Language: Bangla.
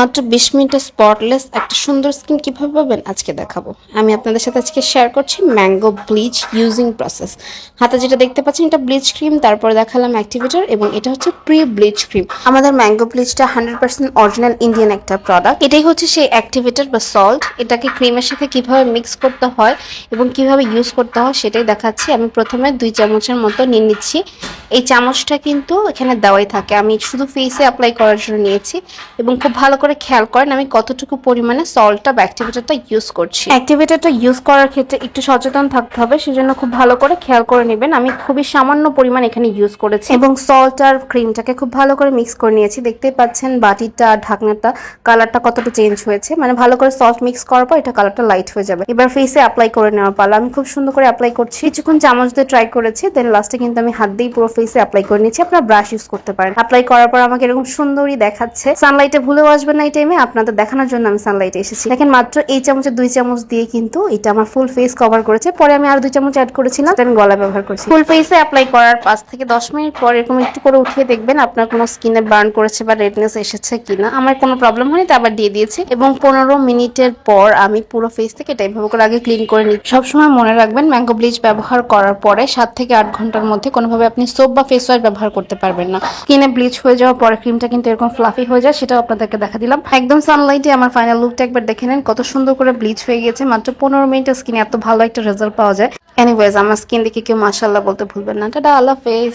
মাত্র বিশ মিনিটে স্পটলেস একটা সুন্দর স্কিন কীভাবে পাবেন আজকে দেখাবো। আমি আপনাদের সাথে আজকে শেয়ার করছি ম্যাঙ্গো ব্লিচ ইউজিং প্রসেস হাতে যেটা দেখতে পাচ্ছেন, এটা ব্লিচ ক্রিম তারপরে দেখালাম অ্যাক্টিভেটর এবং এটা হচ্ছে প্রি ব্লিচ ক্রিম আমাদের ম্যাঙ্গো ব্লিচটা হান্ড্রেড পার্সেন্ট অরিজিনাল ইন্ডিয়ান একটা প্রোডাক্ট এটাই হচ্ছে সেই অ্যাক্টিভেটর বা সল্ট এটাকে ক্রিমের সাথে কীভাবে মিক্স করতে হয় এবং কীভাবে ইউজ করতে হয় সেটাই দেখাচ্ছি। আমি প্রথমে দুই চামচের মতো নিয়ে নিচ্ছি। এই চামচটা কিন্তু এখানে দেওয়াই থাকে। আমি শুধু ফেসে অ্যাপ্লাই করার জন্য নিয়েছি এবং খুব ভালো করে খেয়াল করেন আমি কতটুকু পরিমাণে সল্টটা বা অ্যাক্টিভেটরটা ইউজ করছি। অ্যাক্টিভেটরটা ইউজ করার ক্ষেত্রে একটু সচেতন থাকতে হবে, সেজন্য খুব ভালো করে খেয়াল করে নেবেন। আমি খুবই সামান্য পরিমাণ এখানে ইউজ করেছি এবং সল্ট আর ক্রিমটাকে খুব ভালো করে মিক্স করে নিয়েছি। দেখতেই পাচ্ছেন বাটিটা, ঢাকনাটা কালারটা কতটা চেঞ্জ হয়েছে। মানে ভালো করে সল্ট মিক্স করার পর এটা কালারটা লাইট হয়ে যাবে। এবার ফেসে অ্যাপ্লাই করে নেওয়ার পালা। আমি খুব সুন্দর করে অ্যাপ্লাই করছি। কিছুক্ষণ চামচ দিয়ে ট্রাই করেছি দেন লাস্টে কিন্তু আমি হাত দিয়ে পুরো ফেসে অ্যাপ্লাই করে নিয়েছি। আপনারা ব্রাশ ইউজ করতে পারেন। অ্যাপ্লাই করার পর আমাকে এরকম সুন্দরই দেখাচ্ছে। সানলাইটে ভুলেও আসবেন না এই টাইমে আপনাদের দেখানোর জন্য আমি সানলাইটে এসেছি। দেখেন মাত্র এই চামচের দুই চামচ দিয়ে কিন্তু এটা আমার ফুল ফেস কভার করেছে। পরে আমি আর দুই চামচ অ্যাড করেছিলাম আমি গলা ব্যবহার করছি। ফুল ফেসে অ্যাপ্লাই করার পাঁচ থেকে দশ মিনিট পর এরকম একটু করে উঠিয়ে দেখবেন আপনার কোনো স্কিনে বার্ন করেছে বা রেডনেস এসেছে কিনা। আমার কোনো প্রবলেম হয়নি, তা আবার দিয়ে দিয়েছি। এবং পনেরো মিনিটের পর আমি পুরো ফেস থেকে এটা এইভাবে করে আগে ক্লিন করে নিই সবসময় মনে রাখবেন ম্যাঙ্গো ব্লিচ ব্যবহার করার পরে সাত থেকে আট ঘণ্টার মধ্যে কোনোভাবে আপনি সোপ বা ফেস ওয়াশ ব্যবহার করতে পারবেন না। স্কিনে ব্লিচ হয়ে যাওয়ার পরে ক্রিমটা কিন্তু এরকম ফ্লাফি হয়ে যায়, সেটাও আপনাদেরকে দেখা দিলাম। একদম সানলাইটে আমার ফাইনাল লুকটা একবার দেখে নেন। কত সুন্দর করে ব্লিচ হয়ে গেছে মাত্র পনেরো মিনিটের স্কিনে এত ভালো একটা রেজাল্ট পাওয়া যায়। এনিওয়েজ আমার স্কিন দেখে কেউ মাসাল্লাহ বলতে ভুলবেন না। টাটা, আল্লাহ ফেস